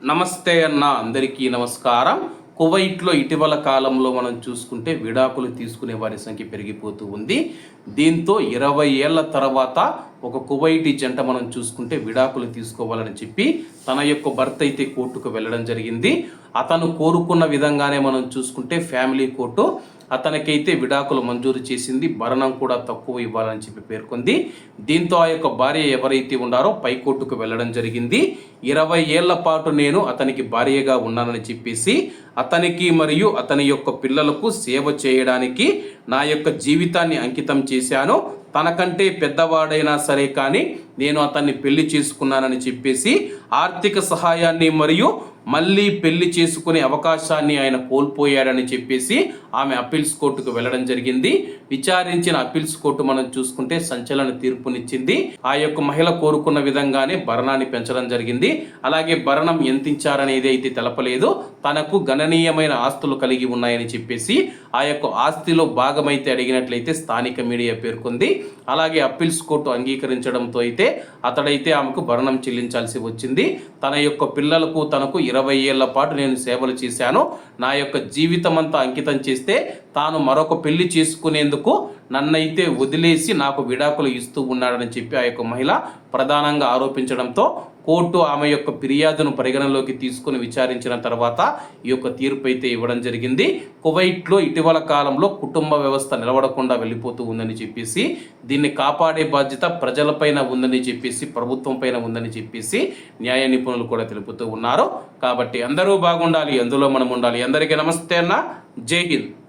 నమస్తే అన్న అందరికీ నమస్కారం. కువైట్లో ఇటీవల కాలంలో మనం చూసుకుంటే విడాకులు తీసుకునే వారి సంఖ్య పెరిగిపోతూ ఉంది. దీంతో ఇరవై ఏళ్ళ తర్వాత ఒక కువైటి జంట మనం చూసుకుంటే విడాకులు తీసుకోవాలని చెప్పి తన యొక్క భర్త అయితే కోర్టుకు వెళ్ళడం జరిగింది. అతను కోరుకున్న విధంగానే మనం చూసుకుంటే ఫ్యామిలీ కోర్టు అతనికైతే విడాకులు మంజూరు చేసింది భరణం కూడా తక్కువ ఇవ్వాలని చెప్పి పేర్కొంది. దీంతో ఆ యొక్క భార్య ఎవరైతే ఉన్నారో పైకోర్టుకు వెళ్ళడం జరిగింది. ఇరవై ఏళ్ళ పాటు నేను అతనికి భార్యగా ఉన్నానని చెప్పేసి అతనికి మరియు అతని యొక్క పిల్లలకు సేవ చేయడానికి నా యొక్క జీవితాన్ని అంకితం చేశాను. తనకంటే పెద్దవాడైనా సరే కానీ నేను అతన్ని పెళ్ళి చేసుకున్నానని చెప్పేసి ఆర్థిక సహాయాన్ని మరియు మళ్ళీ పెళ్ళి చేసుకునే అవకాశాన్ని ఆయన కోల్పోయాడని చెప్పేసి ఆమె అప్పీల్స్ కోర్టుకు వెళ్ళడం జరిగింది. విచారించిన అప్పీల్స్ కోర్టు మనం చూసుకుంటే సంచలన తీర్పునిచ్చింది. ఆ యొక్క మహిళ కోరుకున్న విధంగానే భరణాన్ని పెంచడం జరిగింది. అలాగే భరణం ఎంతించారనేది అయితే తెలపలేదు. తనకు గణనీయమైన ఆస్తులు కలిగి ఉన్నాయని చెప్పేసి ఆ యొక్క ఆస్తిలో భాగమైతే అడిగినట్లయితే స్థానిక మీడియా పేర్కొంది. అలాగే అప్పీల్స్ కోర్టు అంగీకరించడంతో అయితే అయితే అతడైతే ఆమెకు భరణం చెల్లించాల్సి వచ్చింది. తన యొక్క పిల్లలకు తనకు ఇరవై ఏళ్ళ పాటు నేను సేవలు చేశాను. నా యొక్క జీవితం అంతా అంకితం చేస్తే తాను మరొక పెళ్ళి చేసుకునేందుకు నన్నైతే వదిలేసి నాకు విడాకులు ఇస్తూ ఉన్నాడని చెప్పి ఆ యొక్క మహిళ ప్రధానంగా ఆరోపించడంతో కోర్టు ఆమె యొక్క ఫిర్యాదును పరిగణలోకి తీసుకుని విచారించిన తర్వాత ఈ యొక్క తీర్పు అయితే ఇవ్వడం జరిగింది. కువైట్లో ఇటీవల కాలంలో కుటుంబ వ్యవస్థ నిలబడకుండా వెళ్ళిపోతూ ఉందని చెప్పేసి దీన్ని కాపాడే బాధ్యత ప్రజలపైన ఉందని చెప్పేసి ప్రభుత్వం పైన ఉందని చెప్పేసి న్యాయ నిపుణులు కూడా తెలుపుతూ ఉన్నారు. కాబట్టి అందరూ బాగుండాలి అందులో మనం ఉండాలి. అందరికీ నమస్తే అన్న. జై హింద్.